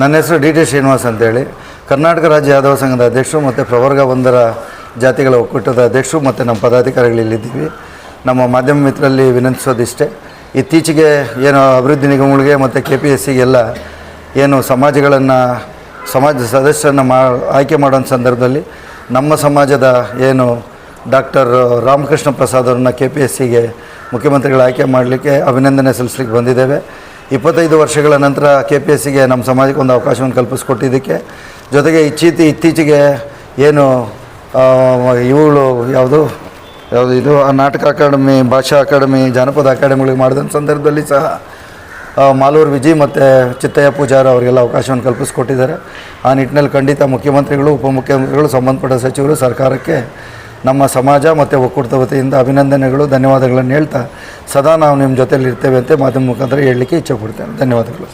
ನನ್ನ ಹೆಸರು D T Srinivas ಅಂತೇಳಿ. ಕರ್ನಾಟಕ ರಾಜ್ಯ ಯಾದವ ಸಂಘದ ಅಧ್ಯಕ್ಷರು ಮತ್ತು ಪ್ರವರ್ಗ ಒಂದರ ಜಾತಿಗಳ ಒಕ್ಕೂಟದ ಅಧ್ಯಕ್ಷರು ಮತ್ತು ನಮ್ಮ ಪದಾಧಿಕಾರಿಗಳು ಇಲ್ಲಿದ್ದೀವಿ. ನಮ್ಮ ಮಾಧ್ಯಮ ಮಿತ್ರರಲ್ಲಿ ವಿನಂತಿಸೋದಿಷ್ಟೇ. ಇತ್ತೀಚೆಗೆ ಏನು ಅಭಿವೃದ್ಧಿ ನಿಗಮಗಳಿಗೆ ಮತ್ತು ಕೆ ಪಿ ಎಸ್ ಸಿಗೆಲ್ಲ ಏನು ಸಮಾಜಗಳನ್ನು, ಸಮಾಜ ಸದಸ್ಯರನ್ನು ಮಾ, ಆಯ್ಕೆ ಮಾಡೋ ಸಂದರ್ಭದಲ್ಲಿ ನಮ್ಮ ಸಮಾಜದ ಏನು ಡಾಕ್ಟರ್ ರಾಮಕೃಷ್ಣ ಪ್ರಸಾದ್ ಅವ್ರನ್ನ ಕೆ ಪಿ ಎಸ್ ಸಿಗೆ ಮುಖ್ಯಮಂತ್ರಿಗಳು ಆಯ್ಕೆ ಮಾಡಲಿಕ್ಕೆ ಅಭಿನಂದನೆ ಸಲ್ಲಿಸಲಿಕ್ಕೆ ಬಂದಿದ್ದೇವೆ. ಇಪ್ಪತ್ತೈದು ವರ್ಷಗಳ ನಂತರ ಕೆ ಪಿ ಎಸ್ ಸಿಗೆ ನಮ್ಮ ಸಮಾಜಕ್ಕೆ ಒಂದು ಅವಕಾಶವನ್ನು ಕಲ್ಪಿಸ್ಕೊಟ್ಟಿದ್ದಕ್ಕೆ. ಜೊತೆಗೆ ಇಚ್ಛೀತಿ ಇತ್ತೀಚೆಗೆ ಏನು ಇವಳು ಯಾವುದು ಯಾವುದು ಇದು ನಾಟಕ ಅಕಾಡೆಮಿ, ಭಾಷಾ ಅಕಾಡೆಮಿ, ಜಾನಪದ ಅಕಾಡೆಮಿಗಳಿಗೆ ಮಾಡಿದ ಸಂದರ್ಭದಲ್ಲಿ ಸಹ ಮಾಲೂರು ವಿಜಿ ಮತ್ತು ಚಿತ್ತಯ್ಯ ಪೂಜಾರ ಅವರಿಗೆಲ್ಲ ಅವಕಾಶವನ್ನು ಕಲ್ಪಿಸ್ಕೊಟ್ಟಿದ್ದಾರೆ. ಆ ನಿಟ್ಟಿನಲ್ಲಿ ಖಂಡಿತ ಮುಖ್ಯಮಂತ್ರಿಗಳು, ಉಪಮುಖ್ಯಮಂತ್ರಿಗಳು, ಸಂಬಂಧಪಟ್ಟ ಸಚಿವರು ಸರ್ಕಾರಕ್ಕೆ ನಮ್ಮ ಸಮಾಜ ಮತ್ತು ಒಕ್ಕೂಟದ ವತಿಯಿಂದ ಅಭಿನಂದನೆಗಳು, ಧನ್ಯವಾದಗಳನ್ನು ಹೇಳ್ತಾ ಸದಾ ನಾವು ನಿಮ್ಮ ಜೊತೆಯಲ್ಲಿ ಇರ್ತೇವೆ ಅಂತ ಮಾಧ್ಯಮ ಮುಖಾಂತರ ಹೇಳಲಿಕ್ಕೆ ಇಚ್ಛೆ ಪಡ್ತೇನೆ. ಧನ್ಯವಾದಗಳು.